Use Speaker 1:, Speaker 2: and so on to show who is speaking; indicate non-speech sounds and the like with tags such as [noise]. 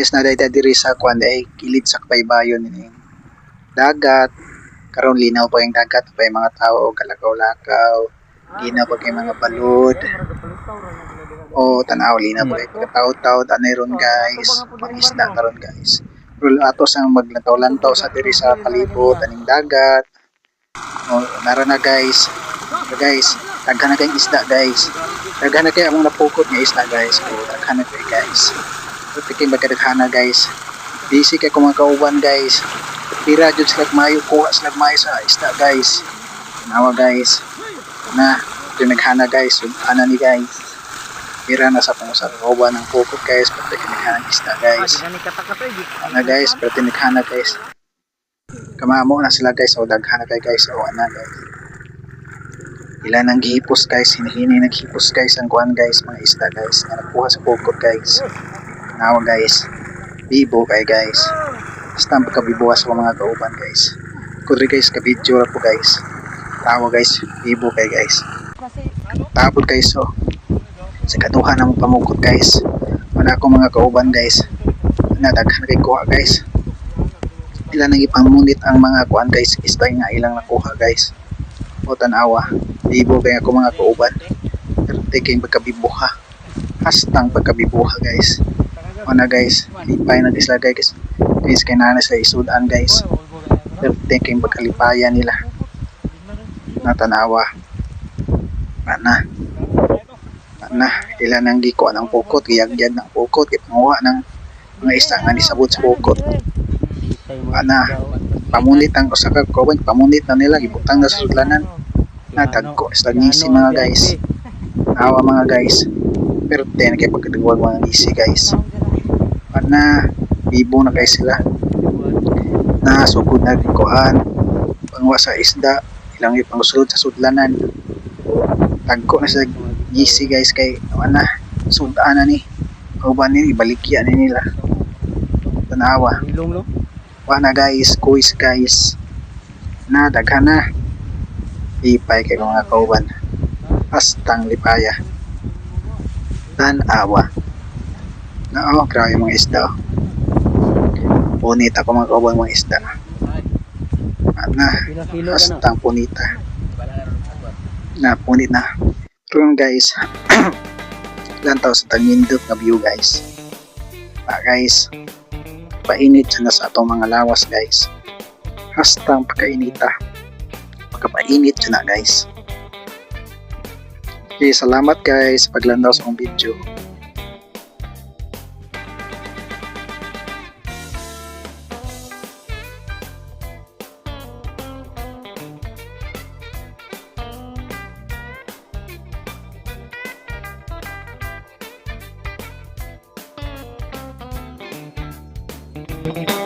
Speaker 1: guys na dayta diri sa kwan ay kilid sa kabaybayon ini dagat. Karon linaw pa yung dagat pa yung mga tao kalakaw-lakaw. Linaw pa yung mga balod o tanaw linaw pa yung tao-tao anay ron guys. Mga isda karon guys. Pero atos ang maglantaw-lantaw sa diri sa palibot aning dagat. O nara na guys. So, guys daghan na kayong isda guys. Daghan na kayo among napukot nga isda guys. O daghan na kayo guys Piking magkadaghana guys. Busy kay kung mga kauban guys. Pira jud sila mayo kuha sila mayo sa isda guys. Nawa guys. Na, ito naghana guys. Ana ni guys. Pira na sa pang sa kauban ng pukot guys. Pati kinaghana ng isda guys. Ana guys, pati naghana guys. Kamamo na sila guys. O daghana kay guys. O ana guys. Ilan ang gihipos guys. Hinihini naghipos guys ang kuan guys. Mga isda guys. Na nakuha sa pukot guys nawa guys. Bibo kay guys. Basta ang pagkabibuwas sa mga kauban guys. Kudri guys ka-video ra po guys. Tawa guys. Bibo kay guys. Tapod guys so sa katuhan ng pamukot guys. Wala akong mga kauban guys. Nadaghan kay kuha guys. Ilan nang ipamunit ang mga kuan guys. Isda nga ilang nakuha guys. O tanawa. Bibo kay ako mga kauban. Pero taking pagkabibuha. Hastang pagkabibuha guys ano guys, lipay na sila guys. Guys, kay nana sa isudan guys. Pero thinking pagkalipayan nila. Natanawa. Ana. Ana, ilan ang giko ng pukot, giyagyag ng pukot, ipanguha ng mga isda nga ni sabot sa pukot. Ana, pamunit ang usa ka kauban, pamunit na nila gibutang na sa sudlanan. Natagko sa mga guys. Nawa mga guys. Pero ten kay pagkaduwag mga ngisi guys na bibo na kay sila. Na sugod na kuan pangwa sa isda ilang ipangsulod sa sudlanan. Tagko na sa gisi guys kay ana sudan na ni. Kauban ni ibalikya ni nila. Tanawa. Wana guys kuis guys. Na daghan na. Ipay kay mga kauban. Hastang lipaya. Tanawa na oh, grabe mga isda oh. punit ako mga kauban mga isda na. Hastang punita. Na punit na. Pero guys [clears throat] lantaw sa tangindot na view guys? Pa guys painit siya na sa atong mga lawas guys. Hastang pagkainita. Pagkapainit siya na guys. Okay salamat guys paglandaw sa akong video
Speaker 2: Thank you.